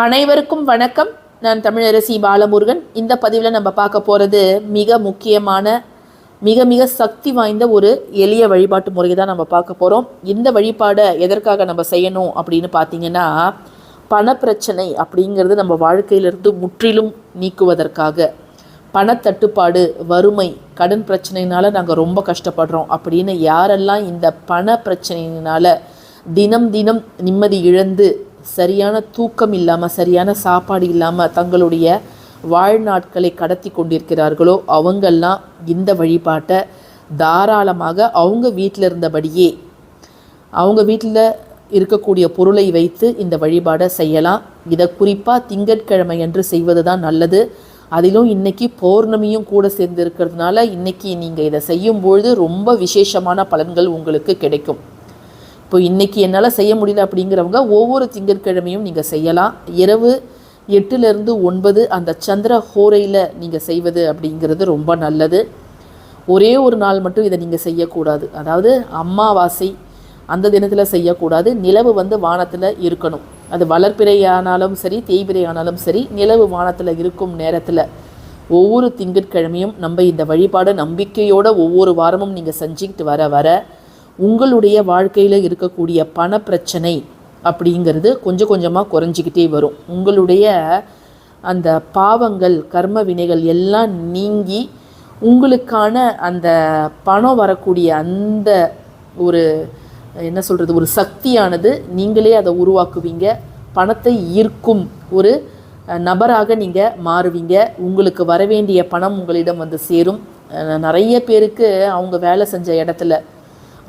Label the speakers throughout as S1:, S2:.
S1: அனைவருக்கும் வணக்கம். நான் தமிழரசி பாலமுருகன். இந்த பதிவில் நம்ம பார்க்க போகிறது மிக முக்கியமான மிக மிக சக்தி வாய்ந்த ஒரு எளிய வழிபாட்டு முறையை தான் நம்ம பார்க்க போகிறோம் இந்த வழிபாடை எதற்காக நம்ம செய்யணும் அப்படின்னு பார்த்தீங்கன்னா பணப்பிரச்சனை அப்படிங்கிறது நம்ம வாழ்க்கையிலிருந்து முற்றிலும் நீக்குவதற்காக. பணத்தட்டுப்பாடு வறுமை கடன் பிரச்சனையினால் நாங்கள் ரொம்ப கஷ்டப்படுறோம். அப்படின்னு யாரெல்லாம் இந்த பண பிரச்சனையினால் தினம் தினம் நிம்மதி இழந்து சரியான தூக்கம் இல்லாமல் சரியான சாப்பாடு இல்லாமல் தங்களுடைய வாழ்நாட்களை கடத்தி கொண்டிருக்கிறார்களோ அவங்கெல்லாம் இந்த வழிபாட்டை தாராளமாக அவங்க வீட்டில் இருந்தபடியே அவங்க வீட்டில் இருக்கக்கூடிய பொருளை வைத்து இந்த வழிபாடை செய்யலாம். இதை குறிப்பாக திங்கட்கிழமை அன்று செய்வது தான் நல்லது. அதிலும் இன்னைக்கு பௌர்ணமியும் கூட சேர்ந்து இருக்கிறதுனால இன்னைக்கு நீங்கள் இதை செய்யும்பொழுது ரொம்ப விசேஷமான பலன்கள் உங்களுக்கு கிடைக்கும். இப்போ இன்றைக்கி என்னால் செய்ய முடியல அப்படிங்கிறவங்க ஒவ்வொரு திங்கட்கிழமையும் நீங்கள் செய்யலாம். இரவு எட்டுலேருந்து ஒன்பது அந்த சந்திர ஹோரையில் நீங்கள் செய்வது அப்படிங்கிறது ரொம்ப நல்லது. ஒரே ஒரு நாள் மட்டும் இதை நீங்கள் செய்யக்கூடாது. அதாவது அம்மாவாசை அந்த தினத்தில் செய்யக்கூடாது. நிலவு வந்து வானத்தில் இருக்கணும். அது வளர்ப்பிறையானாலும் சரி தேய்பிறையானாலும் சரி நிலவு வானத்தில் இருக்கும் நேரத்தில் ஒவ்வொரு திங்கட்கிழமையும் நம்ம இந்த வழிபாடை நம்பிக்கையோட ஒவ்வொரு வாரமும் நீங்கள் செஞ்சுக்கிட்டு வர வர உங்களுடைய வாழ்க்கையில் இருக்கக்கூடிய பண பிரச்சனை அப்படிங்கிறது கொஞ்சம் கொஞ்சமாக குறைஞ்சிக்கிட்டே வரும். உங்களுடைய அந்த பாவங்கள் கர்ம வினைகள் எல்லாம் நீங்கி உங்களுக்கான அந்த பணம் வரக்கூடிய அந்த ஒரு என்ன சொல்கிறது ஒரு சக்தியானது நீங்களே அதை உருவாக்குவீங்க. பணத்தை ஈர்க்கும் ஒரு நபராக நீங்கள் மாறுவீங்க. உங்களுக்கு வரவேண்டிய பணம் உங்களிடம் வந்து சேரும். நிறைய பேருக்கு அவங்க வேலை செஞ்ச இடத்துல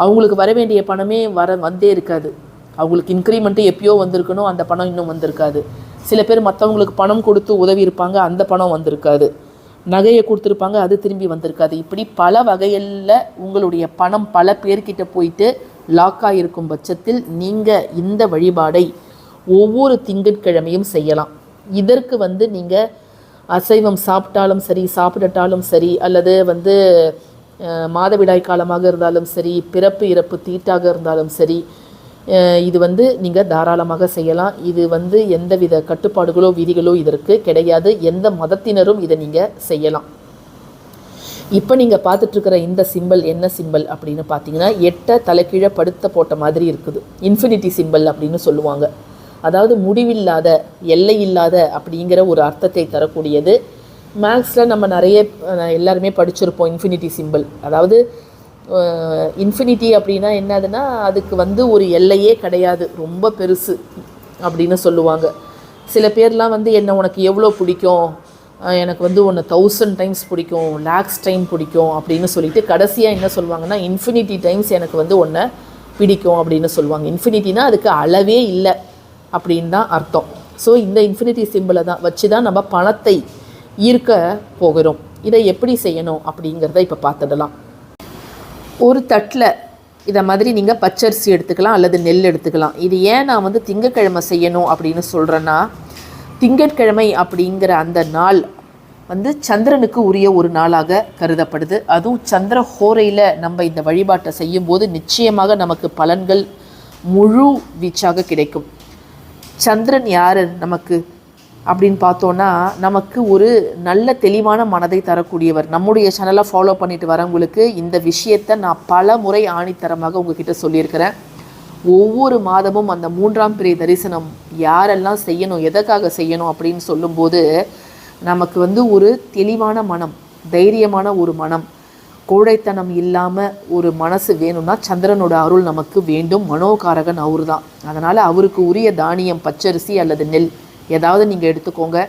S1: அவங்களுக்கு வர வேண்டிய பணமே வர வந்தே இருக்காது. அவங்களுக்கு இன்க்ரிமெண்ட்டு எப்பயோ வந்திருக்கணும் அந்த பணம் இன்னும் வந்திருக்காது. சில பேர் மற்றவங்களுக்கு பணம் கொடுத்து உதவி இருப்பாங்க அந்த பணம் வந்திருக்காது. நகையை கொடுத்துருப்பாங்க அது திரும்பி வந்திருக்காது. இப்படி பல வகையில் உங்களுடைய பணம் பல பேர்கிட்ட போயிட்டு லாக் ஆகிருக்கும் பட்சத்தில் நீங்கள் இந்த வழிபாடை ஒவ்வொரு திங்கட்கிழமையும் செய்யலாம். இதற்கு வந்து நீங்கள் அசைவம் சாப்பிட்டாலும் சரி சாப்பிடட்டாலும் சரி அல்லது வந்து மாதவிடாய் காலமாக இருந்தாலும் சரி பிறப்பு இறப்பு தீட்டாக இருந்தாலும் சரி இது வந்து நீங்கள் தாராளமாக செய்யலாம். இது வந்து எந்தவித கட்டுப்பாடுகளோ விதிகளோ இதற்கு கிடையாது. எந்த மதத்தினரும் இதை நீங்கள் செய்யலாம். இப்போ நீங்கள் பார்த்துட்ருக்கிற இந்த சிம்பல் என்ன சிம்பல் அப்படின்னு பார்த்தீங்கன்னா எட்டை தலைக்கீழே படுத்த போட்ட மாதிரி இருக்குது. இன்ஃபினிட்டி சிம்பல் அப்படின்னு சொல்லுவாங்க. அதாவது முடிவில்லாத எல்லை இல்லாத அப்படிங்கிற ஒரு அர்த்தத்தை தரக்கூடியது. மேக்ஸில் நம்ம நிறைய எல்லாருமே படிச்சிருப்போம் இன்ஃபினிட்டி சிம்பிள் அதாவது இன்ஃபினிட்டி அப்படின்னா என்னதுன்னா அதுக்கு வந்து ஒரு எல்லையே கிடையாது. ரொம்ப பெருசு அப்படின்னு சொல்லுவாங்க. சில பேர்லாம் வந்து என்ன உனக்கு எவ்வளோ பிடிக்கும்? எனக்கு வந்து ஒன்று தௌசண்ட் டைம்ஸ் பிடிக்கும் லேக்ஸ் டைம் பிடிக்கும் அப்படின்னு சொல்லிட்டு கடைசியாக என்ன சொல்லுவாங்கன்னா இன்ஃபினிட்டி டைம்ஸ் எனக்கு வந்து ஒன்றை பிடிக்கும் அப்படின்னு சொல்லுவாங்க. இன்ஃபினிட்டினா அதுக்கு அளவே இல்லை அப்படின்னு தான் அர்த்தம். ஸோ இந்த இன்ஃபினிட்டி சிம்பிளை தான் வச்சு தான் நம்ம பணத்தை ஈர்க்க போகிறோம். இதை எப்படி செய்யணும் அப்படிங்கிறத இப்போ பார்த்துடலாம். ஒரு தட்டில் இதை மாதிரி நீங்கள் பச்சரிசி எடுத்துக்கலாம் அல்லது நெல் எடுத்துக்கலாம். இது ஏன் நான் வந்து திங்கட்கிழமை செய்யணும் அப்படின்னு சொல்கிறேன்னா திங்கட்கிழமை அப்படிங்கிற அந்த நாள் வந்து சந்திரனுக்கு உரிய ஒரு நாளாக கருதப்படுது. அதுவும் சந்திர ஹோரையில் நம்ம இந்த வழிபாட்டை செய்யும்போது நிச்சயமாக நமக்கு பலன்கள் முழு வீச்சாக கிடைக்கும். சந்திரன் யார்? நமக்கு அப்படின்னு பார்த்தோன்னா நமக்கு ஒரு நல்ல தெளிவான மனதை தரக்கூடியவர். நம்முடைய சேனலை ஃபாலோ பண்ணிட்டு வரவங்களுக்கு இந்த விஷயத்தை நான் பல முறை ஆணித்தரமாக உங்ககிட்ட சொல்லியிருக்கிறேன். ஒவ்வொரு மாதமும் அந்த மூன்றாம் பிரிய தரிசனம் யாரெல்லாம் செய்யணும் எதற்காக செய்யணும் அப்படின்னு சொல்லும்போது நமக்கு வந்து ஒரு தெளிவான மனம் தைரியமான ஒரு மனம் கோழைத்தனம் இல்லாமல் ஒரு மனசு வேணும்னா சந்திரனோட அருள் நமக்கு வேண்டும். மனோகாரகன் அவர் தான் அதனால் அவருக்கு உரிய தானியம் பச்சரிசி அல்லது நெல் ஏதாவது நீங்கள் எடுத்துக்கோங்க.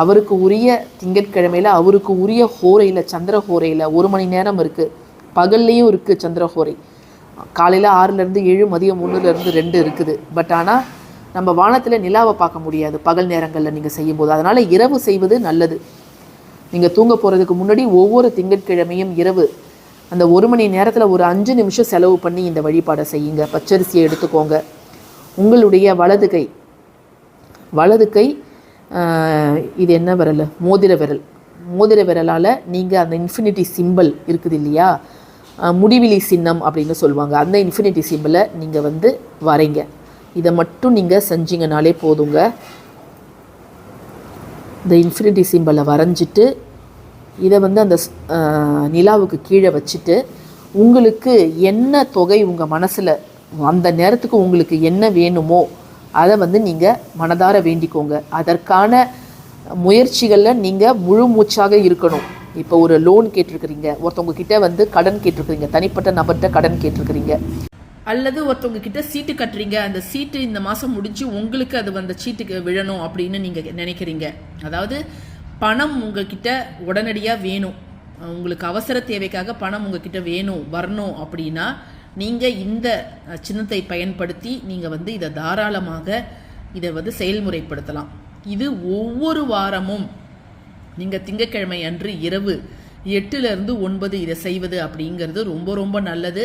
S1: அவருக்கு உரிய திங்கட்கிழமையில் அவருக்கு உரிய ஹோரையில் சந்திர ஹோரையில் ஒரு மணி நேரம் இருக்குது பகல்லையும் இருக்குது சந்திர ஹோரை. காலையில் ஆறுலேருந்து ஏழு மதியம் ஒன்றுலேருந்து ரெண்டு இருக்குது. பட் ஆனால் நம்ம வானத்தில் நிலாவை பார்க்க முடியாது. பகல் நேரங்களில் நீங்கள் செய்யும்போது. அதனால் இரவு செய்வது நல்லது. நீங்கள் தூங்க போகிறதுக்கு முன்னாடி ஒவ்வொரு திங்கட்கிழமையும் இரவு. அந்த ஒரு மணி நேரத்தில் ஒரு அஞ்சு நிமிஷம் செலவு பண்ணி இந்த வழிபாடை செய்யுங்க. பச்சரிசியை எடுத்துக்கோங்க. உங்களுடைய வலது கை வலது கை இது என்ன விரல்? மோதிர விரல். மோதிர விரலால் நீங்கள் அந்த இன்ஃபினிட்டி சிம்பல் இருக்குது இல்லையா? முடிவிலி சின்னம் அப்படின்னு சொல்லுவாங்க. அந்த இன்ஃபினிட்டி சிம்பிளை நீங்கள் வந்து வரைங்க. இதை மட்டும் நீங்கள் செஞ்சீங்கனாலே போதுங்க. இந்த இன்ஃபினிட்டி சிம்பிளை வரைஞ்சிட்டு இதை வந்து அந்த ஸ்- நிலாவுக்கு கீழே வச்சுட்டு உங்களுக்கு என்ன தொகை உங்கள் மனசில் அந்த நேரத்துக்கு உங்களுக்கு என்ன வேணுமோ அதை வந்து நீங்கள் மனதார வேண்டிக்கோங்க. அதற்கான முயற்சிகளில் நீங்கள் முழு மூச்சாக இருக்கணும். இப்போ ஒரு லோன் கேட்டிருக்கிறீங்க. ஒருத்தவங்க கிட்ட வந்து கடன் கேட்டிருக்கிறீங்க. தனிப்பட்ட நபர்கிட்ட கடன் கேட்டிருக்கிறீங்க. அல்லது ஒருத்தவங்க கிட்ட சீட்டு கட்டுறீங்க. அந்த சீட்டு இந்த மாதம் முடிஞ்சு உங்களுக்கு அது அந்த சீட்டுக்கு விழணும் அப்படின்னு நீங்கள் நினைக்கிறீங்க. அதாவது பணம் உங்ககிட்ட உடனடியாக வேணும். உங்களுக்கு அவசர தேவைக்காக பணம் உங்ககிட்ட வேணும் வரணும் அப்படின்னா நீங்கள் இந்த சின்னத்தை பயன்படுத்தி நீங்கள் வந்து இதை தாராளமாக இதை வந்து செயல்முறைப்படுத்தலாம். இது ஒவ்வொரு வாரமும் நீங்கள் திங்கட்கிழமை அன்று இரவு எட்டுலேருந்து ஒன்பது இதை செய்வது அப்படிங்கிறது ரொம்ப ரொம்ப நல்லது.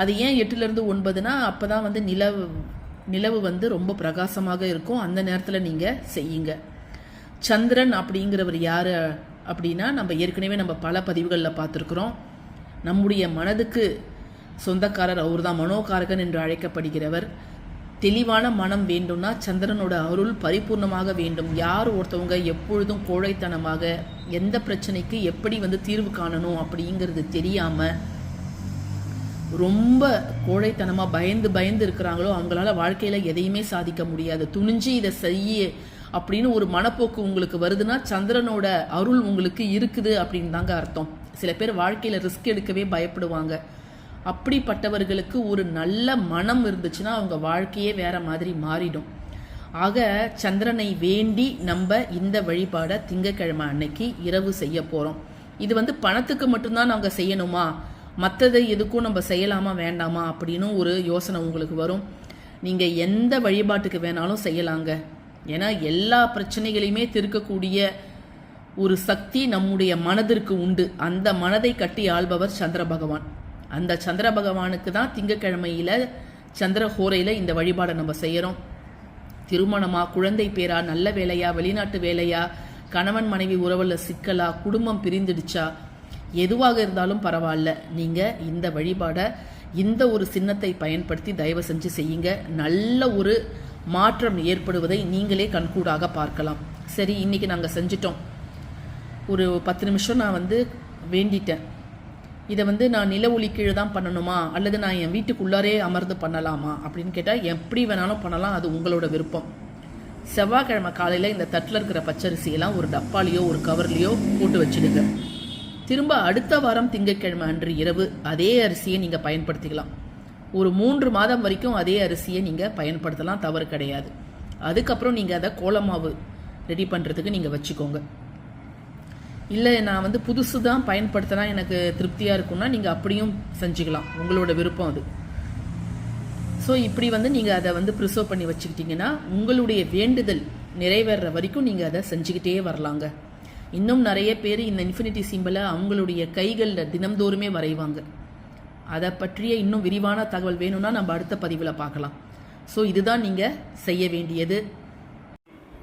S1: அது ஏன் எட்டுலேருந்து ஒன்பதுனா அப்போ தான் வந்து நிலவு நிலவு வந்து ரொம்ப பிரகாசமாக இருக்கும். அந்த நேரத்தில் நீங்கள் செய்யுங்க. சந்திரன் அப்படிங்கிறவர் யார் அப்படின்னா நம்ம ஏற்கனவே நம்ம பல பதிவுகளில் பார்த்துருக்குறோம். நம்முடைய மனதுக்கு சொந்தக்காரர் அவர்தான். மனோகாரகன் என்று அழைக்கப்படுகிறவர். தெளிவான மனம் வேண்டும்னா சந்திரனோட அருள் பரிபூர்ணமாக வேண்டும். யார் ஒருத்தவங்க எப்பொழுதும் கோழைத்தனமாக எந்த பிரச்சனைக்கு எப்படி வந்து தீர்வு காணணும் அப்படிங்கிறது தெரியாமல் ரொம்ப கோழைத்தனமாக பயந்து பயந்து இருக்கிறாங்களோ அவங்களால வாழ்க்கையில் எதையுமே சாதிக்க முடியாது. துணிஞ்சு இதை செய்ய அப்படின்னு ஒரு மனப்போக்கு உங்களுக்கு வருதுன்னா சந்திரனோட அருள் உங்களுக்கு இருக்குது அப்படின்னு தாங்க அர்த்தம். சில பேர் வாழ்க்கையில் ரிஸ்க் எடுக்கவே பயப்படுவாங்க. அப்படிப்பட்டவர்களுக்கு ஒரு நல்ல மனம் இருந்துச்சுன்னா அவங்க வாழ்க்கையே வேற மாதிரி மாறிடும். ஆக சந்திரனை வேண்டி நம்ம இந்த வழிபாடை திங்கக்கிழமை அன்னைக்கு இரவு செய்ய போகிறோம் இது வந்து பணத்துக்கு மட்டும்தான் நாங்கள் செய்யணுமா? மற்றதை எதுக்கும் நம்ம செய்யலாமா வேண்டாமா அப்படின்னு ஒரு யோசனை உங்களுக்கு வரும். நீங்கள் எந்த வழிபாட்டுக்கு வேணாலும் செய்யலாங்க. ஏன்னா எல்லா பிரச்சனைகளையுமே தீர்க்கக்கூடிய ஒரு சக்தி நம்முடைய மனதிற்கு உண்டு. அந்த மனதை கட்டி ஆள்பவர் சந்திர பகவான். அந்த சந்திர பகவானுக்கு தான் திங்கக்கிழமையில் சந்திர ஹோரையில் இந்த வழிபாடை நம்ம செய்கிறோம் திருமணமா குழந்தை பேரா நல்ல வேலையா வெளிநாட்டு வேலையா கணவன் மனைவி உறவில் சிக்கலா குடும்பம் பிரிந்துடுச்சா எதுவாக இருந்தாலும் பரவாயில்ல. நீங்கள் இந்த வழிபாடை இந்த ஒரு சின்னத்தை பயன்படுத்தி தயவு செஞ்சு செய்யுங்க. நல்ல ஒரு மாற்றம் ஏற்படுவதை நீங்களே கண்கூடாக பார்க்கலாம். சரி இன்னைக்கு நாங்கள் செஞ்சிட்டோம். ஒரு பத்து நிமிஷம் நான் வந்து வேண்டிட்டேன். இதை வந்து நான் நில ஒளி கீழே தான் பண்ணணுமா? அல்லது நான் என் வீட்டுக்குள்ளாரே அமர்ந்து பண்ணலாமா? அப்படின்னு கேட்டால் எப்படி வேணாலும் பண்ணலாம் அது உங்களோட விருப்பம். செவ்வாய்க்கிழமை காலையில் இந்த தட்டில் இருக்கிற பச்சரிசியெல்லாம் ஒரு டப்பாலேயோ ஒரு கவர்லேயோ போட்டு வச்சிடுங்க. திரும்ப அடுத்த வாரம் திங்கட்கிழமை அன்று இரவு அதே அரிசியை நீங்கள் பயன்படுத்திக்கலாம். ஒரு மூன்று மாதம் வரைக்கும் அதே அரிசியை நீங்கள் பயன்படுத்தலாம் தவறு கிடையாது. அதுக்கப்புறம் நீங்கள் அதை கோலமாவு ரெடி பண்ணுறதுக்கு நீங்கள் வச்சுக்கோங்க. இல்லை நான் வந்து புதுசு தான் பயன்படுத்தினா எனக்கு திருப்தியாக இருக்கும்னா நீங்கள் அப்படியும் செஞ்சுக்கலாம். உங்களோட விருப்பம் அது. ஸோ இப்படி வந்து நீங்கள் அதை வந்து ப்ரிசர்வ் பண்ணி வச்சுக்கிட்டிங்கன்னா உங்களுடைய வேண்டுதல் நிறைவேற வரைக்கும் நீங்கள் அதை செஞ்சுக்கிட்டே வரலாங்க. இன்னும் நிறைய பேர் இந்த இன்ஃபினிட்டி சிம்பிளை அவங்களுடைய கைகளில் தினம்தோறுமே வரைவாங்க. அதை பற்றிய இன்னும் விரிவான தகவல் வேணும்னா நம்ம அடுத்த பதிவில் பார்க்கலாம். ஸோ இதுதான் நீங்கள் செய்ய வேண்டியது.